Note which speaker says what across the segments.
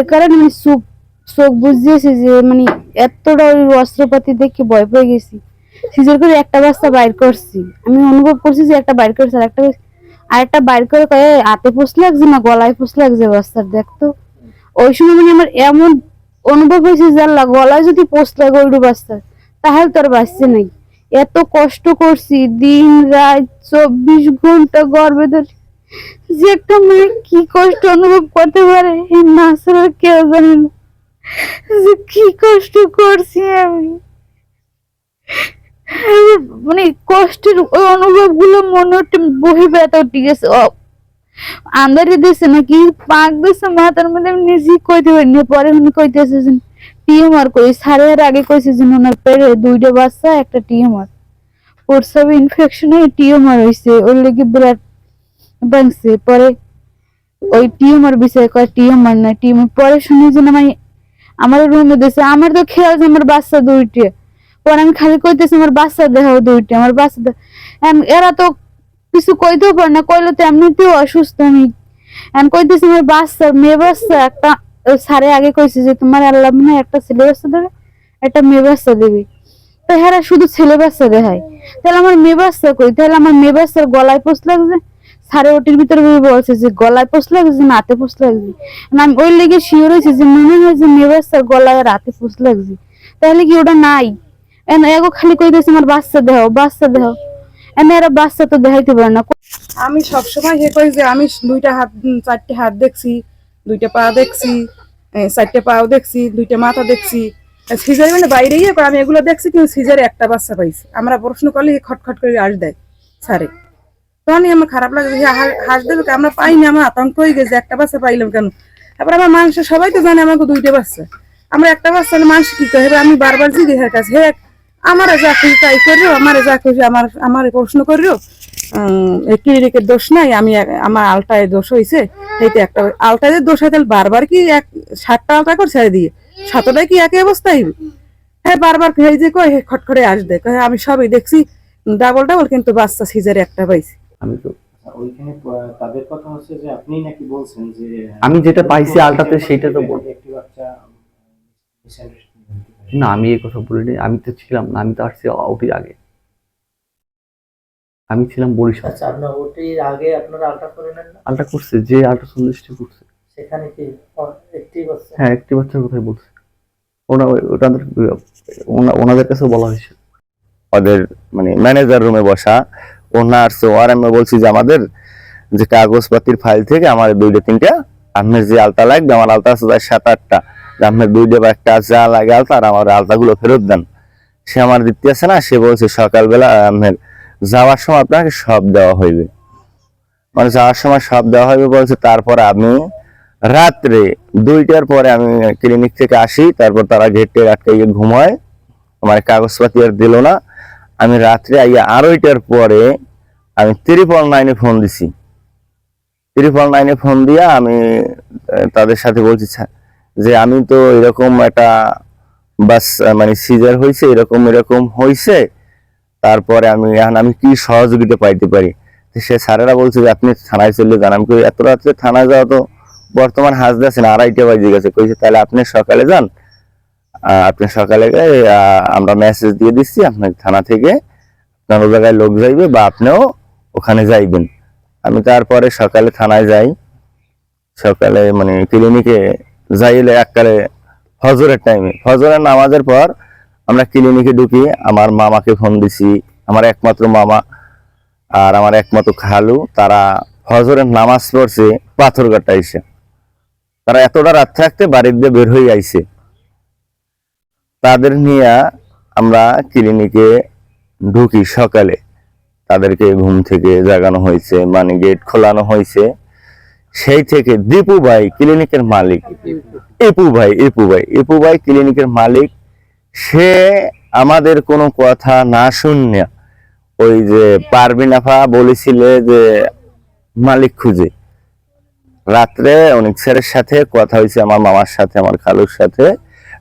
Speaker 1: ভয়ের কারণে আমি চোখ চোখ বুঝিয়েছি যে মানে এতটা ওই অস্ত্রপাতি দেখে ভয় পেয়ে গেছি। সিজার করে একটা বাচ্চা বাইর করছি। আমি অনুভব করছি যে একটা বাইর করছে আর একটা আর একটা বাইর করে কয়ে হাতে পোষ লাগছে না গলায় পোষ লাগছে বাচ্চার দেখতো ওই সময় মানে আমার এমন অনুভব হয়েছে আল্লাহ, গলায় যদি পোষ লাগে ওইটু বাচ্চার তাহলে তোর বাঁচছে নাই। এত কষ্ট করছি, দিন রাত, চব্বিশ ঘণ্টা গর্বে ধরে যে একটা মেয়ে কি কষ্ট অনুভব করতে পারে এই কেউ জানে না। যে কি কষ্ট করছি আমি। মানে কষ্টের ওই অনুভবগুলো মনে হচ্ছে বহি ব্যথা দিছে নাকি? দিছে মাথার মধ্যে, আমি নিজেই কইতে পারি না। পরে উনি কইতেছে যে, টিউমার কই? আর আগে কইছে যে, ওনার পেটে দুইটা বাচ্চা, একটা টিউমার। প্রস্রাব ইনফেকশন হয়ে টিউমার হইছে। ওর লেগে ব্লাড ভাঙছে পরে ওই টিউমার বিষয়ে কয় টিউমার না, টিউমার পরে যে আমার রুমে দিছে, আমার তো খেয়াল আমার বাচ্চা পরে আমি খালি কইতেছি আমার বাচ্চা দেখাও আমার বাচ্চা এরা তো কিছু কইতেও পারে না, কইলে তো এমনিতেও অসুস্থ আমি। আমি কইতেছি আমার বাচ্চা, মেয়ে বাচ্চা, একটা স্যারে আগে কইছে যে তোমার আল্লাহ মনে একটা ছেলে বাচ্চা দেবে, একটা মেয়ে বাচ্চা দেবে। তো হ্যাঁ শুধু ছেলে বাচ্চা দেখায়। তাহলে আমার মেয়ে বাচ্চা কই? তাহলে আমার মেয়ে বাচ্চার গলায় পোষ লাগছে? সাড়ে ওটির ভিতরে বলছে যে গলায় পোষ লাগছে না হাতে পোষ লাগছে ওই লেগে শিওর হয়েছে যে মনে হয় যে মেয়ে বাচ্চার গলায় আর হাতে পোষ লাগছে তাহলে কি ওটা নাই? এন এগো খালি কইতেছে আমার বাচ্চা দেহ বাচ্চা দেহ এনে এরা বাচ্চা তো দেখাইতে পারে না।
Speaker 2: আমি সবসময় হে কই যে আমি দুইটা হাত চারটে হাত দেখছি, দুইটা পা দেখছি চারটে পাও দেখছি, দুইটা মাথা দেখছি। সিজারে মানে বাইরে গিয়ে আমি এগুলো দেখছি কিন্তু সিজারে একটা বাচ্চা পাইছি। আমরা প্রশ্ন করলে খটখট করে হাস দেয় স্যারে। তখনই আমার খারাপ লাগে হাস দেবে আমরা পাইনি, আমার আতঙ্ক হয়ে গেছে, একটা বাচ্চা পাইলাম কেন? তারপর আমার মাংস, সবাই তো জানে আমাকে দুইটা বাচ্চা। আমরা একটা বাচ্চা মানুষ কি কহে আমি বারবার জিজ্ঞেস হের কাছে, হে, আমার যা খুশি তাই করিও, আমার যা খুশি আমার আমার প্রশ্ন করিও। ক্লিনিকের দোষ নাই, আমি আমার আলটায় দোষ হয়েছে এইতে একটা আলটায় দোষ হয়, তাহলে বারবার কি এক সাতটা আলটা করে ছেড়ে দিয়ে? সাতটায় কি একই অবস্থা হইবে? হ্যাঁ বারবার এই যে কয় খটখটে আসবে আমি সবই দেখছি ডাবল ডাবল কিন্তু বাচ্চা সিজারে একটা পাইছি।
Speaker 3: আমি তো
Speaker 4: আচ্ছা, ওইখানে তাদের কথা হচ্ছে যে আপনি নাকি বলছেন যে
Speaker 3: আমি যেটা পাইছি আলটাতে সেইটা তো বল। না আমি এই কথা বলিনি। আমি তো ছিলাম না আমি তো আসছি ওটির আগে। আমি ছিলাম বরিশাল।
Speaker 5: আচ্ছা আপনার ওটির আগে আপনারা আলট্রা করে নেন না?
Speaker 3: আলটা করছে যে আল্ট্রাসাউন্ডিস্ট্রি করছে।
Speaker 5: সেখানে কি একটি বাচ্চা
Speaker 3: হ্যাঁ একটি বাচ্চার কথাই বলছে। ওনা ওনাদের ওনাদের কাছে বলা হয়েছে।
Speaker 6: ওদের মানে ম্যানেজার রুমে বসা ও নার্স ও আর আমি বলছি যে আমাদের যে কাগজপাতির ফাইল থেকে আমার দুইটা, তিনটা, আপনার যে আলতা লাগবে, আমার আলতা আছে প্রায় সাত, আটটা। আপনার দুইটা বা একটা যা লাগে আলতা, আর আমার আলতাগুলো ফেরত দেন। সে আমার দিতে আছে না, সে বলছে সকালবেলা আপনার যাওয়ার সময় আপনাকে সব দেওয়া হইবে। মানে যাওয়ার সময় সব দেওয়া হইবে বলছে, তারপর আমি রাত্রে দুইটার পরে আমি ক্লিনিক থেকে আসি, তারপর তারা গেটে আটকাইয়ে ঘুমায়। আমার কাগজপাতি আর দিল না। আমি রাত্রে আইয়া আড়াইটার পরে আমি ত্রিপল নাইনে ফোন দিছি। ত্রিপল নাইনে ফোন দিয়া আমি তাদের সাথে বলছি যে আমি তো এরকম একটা বাস মানে সিজার হয়েছে এরকম এরকম হয়েছে তারপরে আমি, এখন আমি কি সহযোগিতা পাইতে পারি? সে স্যারেরা বলছে যে, আপনি থানায় চলে যান। আমি এত রাত্রে থানায় যাওয়া তো বর্তমান হাজতে আছেন আড়াইটা বাজে গেছে। কইছে, তাহলে আপনি সকালে যান। আপনি সকালে গিয়ে আমরা মেসেজ দিয়ে দিচ্ছি, আপনার থানা থেকে আপনার জায়গায় লোক যাইবে বা আপনিও ওখানে যাইবেন। আমি তারপরে সকালে থানায় যাই। সকালে মানে ক্লিনিকে যাইলে এককালে ফজরের টাইমে ফজরের নামাজের পর আমরা ক্লিনিকে ঢুকি, আমার মামাকে ফোন দিছি। আমার একমাত্র মামা আর আমার একমাত্র খালু, তারা ফজরের নামাজ পড়ছে পাথরঘাটা এসে। তারা এতটা রাত থাকতে বাড়ির দিয়ে বের হয়ে আইছে। তাদের নিয়ে আমরা ক্লিনিকে ঢুকি সকালে। তাদেরকে ঘুম থেকে জাগানো হয়েছে মানে গেট খোলানো হয়েছে। সেই থেকে দীপু ভাই ক্লিনিকের মালিক। এপু ভাই এপু ভাই এপু ভাই ক্লিনিকের মালিক। সে আমাদের কোনো কথা না শুনিয়া ওই যে পারবিন আফা বলেছিলে যে মালিক খুঁজে। রাত্রে অনেক স্যারের সাথে কথা হয়েছে, আমার মামার সাথে, আমার খালুর সাথে।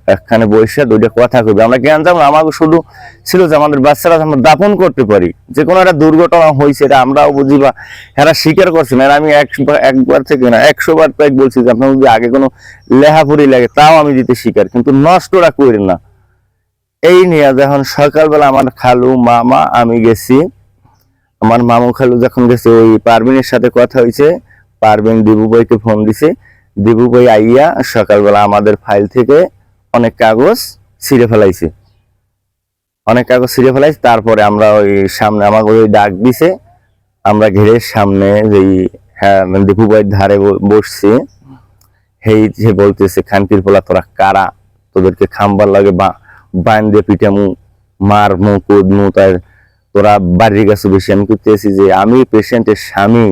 Speaker 6: একখানে বসে দুইটা কথা কইবে। আমরা জ্ঞান যাব আমাকে শুধু ছিল যে আমাদের বাচ্চারা আমরা দাপন করতে পারি। যে কোনো একটা দুর্ঘটনা হয়েছে এটা আমরাও বুঝি বা এরা স্বীকার করছে না। আমি এক- একবার থেকে না, একশো বার কয়েক বলছি যে আপনার যদি আগে কোনো লেহাপুরি লাগে, তাও আমি দিতে স্বীকার। কিন্তু নষ্টটা করি না। এই নিয়ে যখন সকালবেলা আমার খালু মামা, আমি গেছি। আমার মামু খালু যখন গেছে, ওই পারভিনের সাথে কথা হয়েছে পারভিন দিবু ভাইকে ফোন দিছে। দিবু ভাই আইয়া সকালবেলা আমাদের ফাইল থেকে অনেক কাগজ ছিঁড়ে ফেলাইছে। অনেক কাগজ ছিঁড়ে ফেলাইছে, তারপরে আমরা ওই সামনে আমাকে ওই ডাক দিছে। আমরা ঘেরের সামনে যেই হ্যাঁ দীপু ভাইয়ের ধারে বসছি। হেই যে বলতেছে, খানকির পোলা, তোরা কারা? তোদেরকে খাম্বার লাগে বা বান দিয়ে পিটামু মার মু কুদ মু তার, তোরা বাড়ির কাছে বেশি আমি করতেছি যে, আমি পেশেন্টের স্বামী।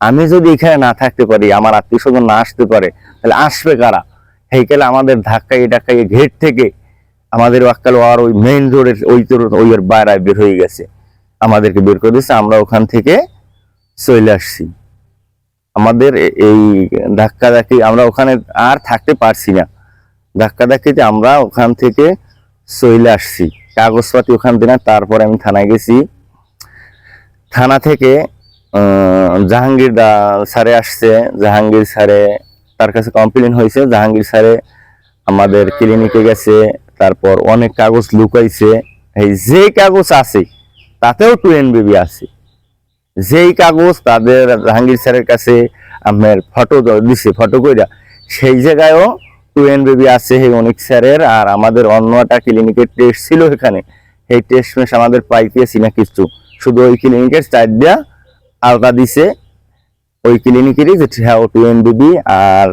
Speaker 6: আমি যদি এখানে না থাকতে পারি, আমার আত্মীয় স্বজন না আসতে পারে, তাহলে আসবে কারা? হেইকালে আমাদের ধাক্কাই ধাক্কাই ঘেট থেকে আমাদের ওয়াক্কাল আর ওই মেইন রোডের ওই তোর ওই এর বাইরে বের হয়ে গেছে। আমাদেরকে বের করে দিয়েছে, আমরা ওখান থেকে চলে আসছি। আমাদের এই ধাক্কা ধাক্কি আমরা ওখানে আর থাকতে পারছি না। ধাক্কা ধাক্কিতে আমরা ওখান থেকে চলে আসছি। কাগজপাতি ওখান থেকে তারপরে আমি থানায় গেছি। থানা থেকে জাহাঙ্গীর দা স্যারে আসছে। জাহাঙ্গীর স্যারে তার কাছে কমপ্লেন হয়েছে, জাহাঙ্গীর স্যারে আমাদের ক্লিনিকে গেছে, তারপর অনেক কাগজ লুকাইছে। এই যে কাগজ আছে, তাতেও টু এনবিবি আছে। যেই কাগজ তাদের জাহাঙ্গীর স্যারের কাছে আপনার ফটো দিছে ফটো কইরা, সেই জায়গায়ও টু এনবিবি আছে সেই অনেক স্যারের, আর আমাদের অন্য একটা ক্লিনিকের টেস্ট ছিল এখানে। সেই টেস্ট মেশ আমাদের পাইতেছি না কিছু। শুধু ওই ক্লিনিকের চার দিয়া আলগা দিছে। ওই ক্লিনিকেরই যে হ্যাঁ টু এনবিবি আর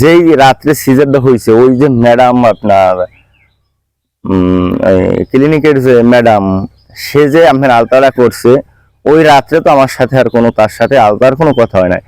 Speaker 6: যেই রাত্রে সিজারটা হয়েছে ওই যে ম্যাডাম আপনার ক্লিনিকের যে ম্যাডাম সে যে আপনার আলতারা করছে, ওই রাত্রে তো আমার সাথে আর কোনো, তার সাথে আলতার কোনো কথা হয় না